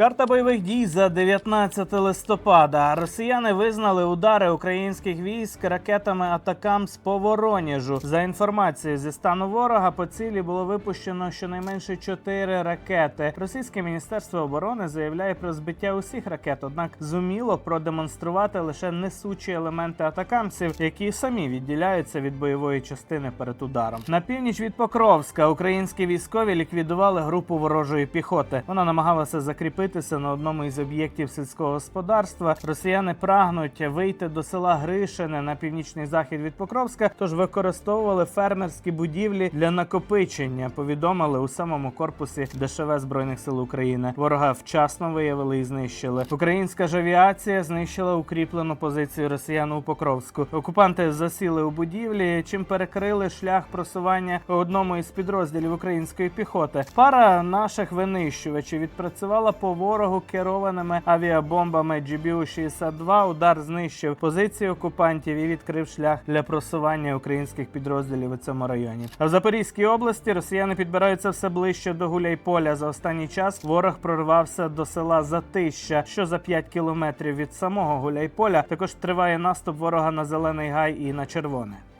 Карта бойових дій за 19 листопада. Росіяни визнали удари українських військ ракетами атакам з по Вороніжу. За інформацією зі стану ворога, по цілі було випущено щонайменше 4 ракети. Російське міністерство оборони заявляє про збиття усіх ракет, однак зуміло продемонструвати лише несучі елементи атакамсів, які самі відділяються від бойової частини перед ударом. На північ від Покровська українські військові ліквідували групу ворожої піхоти. Вона намагалася закріпитися на одному із об'єктів сільського господарства. Росіяни прагнуть вийти до села Гришине на північний захід від Покровська, тож використовували фермерські будівлі для накопичення. Повідомили у самому корпусі ДШВ збройних сил України. Ворога вчасно виявили і знищили. Українська ж авіація знищила укріплену позицію росіян у Покровську. Окупанти засіли у будівлі, чим перекрили шлях просування одному із підрозділів української піхоти. Пара наших винищувачів відпрацювала по ворогу керованими авіабомбами GBU-62. Удар знищив позиції окупантів і відкрив шлях для просування українських підрозділів у цьому районі. А в Запорізькій області росіяни підбираються все ближче до Гуляйполя. За останній час ворог прорвався до села Затища, що за 5 кілометрів від самого Гуляйполя. Також триває наступ ворога на зелений гай і на червоне.